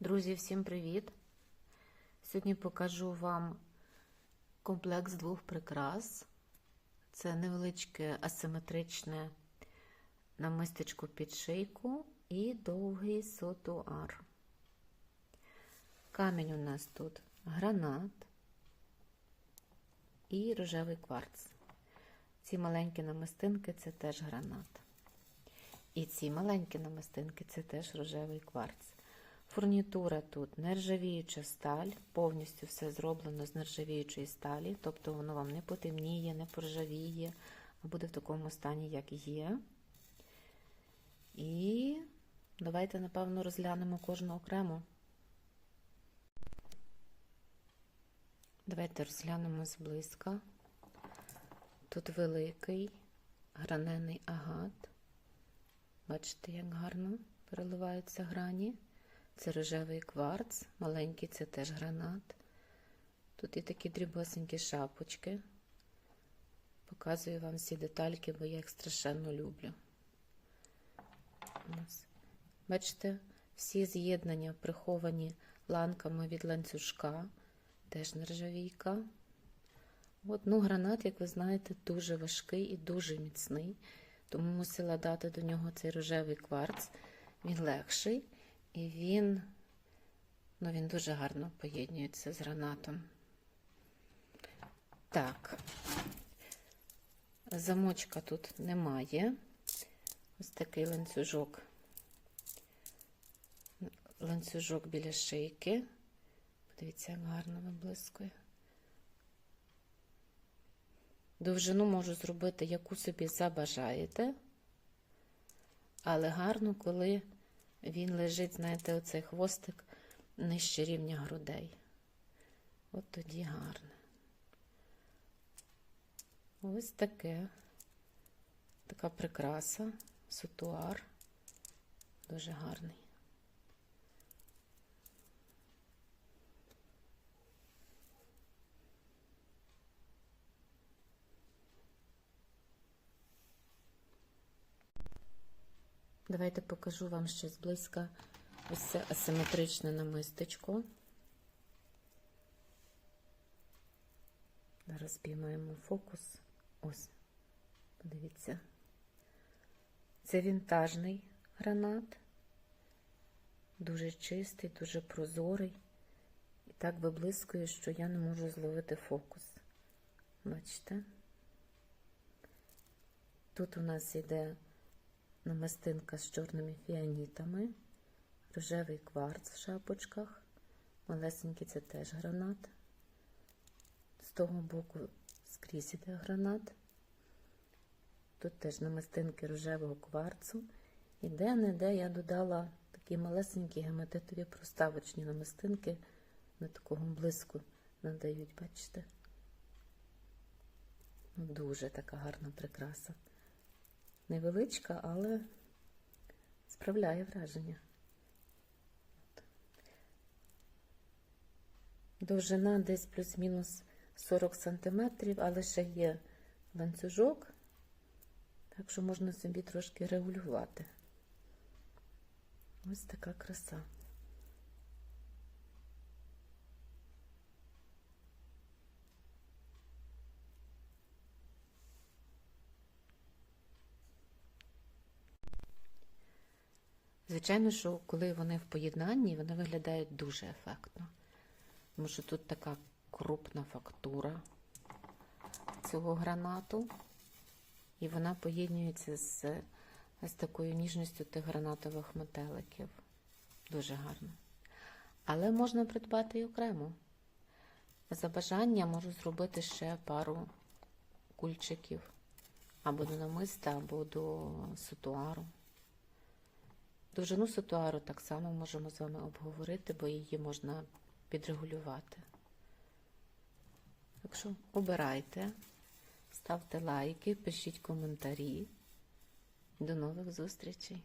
Друзі, всім привіт! Сьогодні покажу вам комплекс двох прикрас. Це невеличке асиметричне намистечко під шийку і довгий сотуар. Камінь у нас тут гранат і рожевий кварц. Ці маленькі намистинки це теж гранат. І ці маленькі намистинки це теж рожевий кварц. Фурнітура тут нержавіюча сталь, повністю все зроблено з нержавіючої сталі, тобто воно вам не потемніє, не поржавіє, а буде в такому стані, як є. І давайте, напевно, розглянемо кожну окремо. Давайте розглянемо зблизька. Тут великий гранений агат. Бачите, як гарно переливаються грані. Це рожевий кварц, маленький це теж гранат. Тут є такі дрібосенькі шапочки. Показую вам всі детальки, бо я їх страшенно люблю. Бачите, всі з'єднання приховані ланками від ланцюжка, теж нержавійка. От, ну, гранат, як ви знаєте, дуже важкий і дуже міцний, тому мусила дати до нього цей рожевий кварц. Він легший. І він, ну, він дуже гарно поєднується з гранатом. Так, замочка тут немає. Ось такий ланцюжок. Ланцюжок біля шийки. Подивіться, як гарно виблискує. Довжину можу зробити, яку собі забажаєте, але гарно, коли він лежить, знаєте, оцей хвостик нижче рівня грудей. От тоді гарне. Ось таке, така прикраса, сутуар, дуже гарний. Давайте покажу вам ще зблизька ось це асиметричне намистечко. Зараз піймаємо фокус. Ось, подивіться. Це вінтажний гранат, дуже чистий, дуже прозорий. І так виблискує, що я не можу зловити фокус. Бачите? Тут у нас йде намистинка з чорними фіанітами, рожевий кварц в шапочках, малесенький це теж гранат. З того боку скрізь іде гранат. Тут теж намистинки рожевого кварцу. І де-не-де я додала такі малесенькі гематитові проставочні намистинки на такого блиску надають, бачите? Дуже така гарна прикраса. Невеличка, але справляє враження. Довжина десь плюс-мінус 40 см, але ще є ланцюжок, так що можна собі трошки регулювати. Ось така краса. Звичайно, що коли вони в поєднанні, вони виглядають дуже ефектно. Тому що тут така крупна фактура цього гранату, і вона поєднується з, з такою ніжністю тих гранатових метеликів. Дуже гарно. Але можна придбати і окремо. За бажання можу зробити ще пару кульчиків або до намиста, або до сутуару. Довжину сатуару так само можемо з вами обговорити, бо її можна підрегулювати. Так що обирайте, ставте лайки, пишіть коментарі. До нових зустрічей!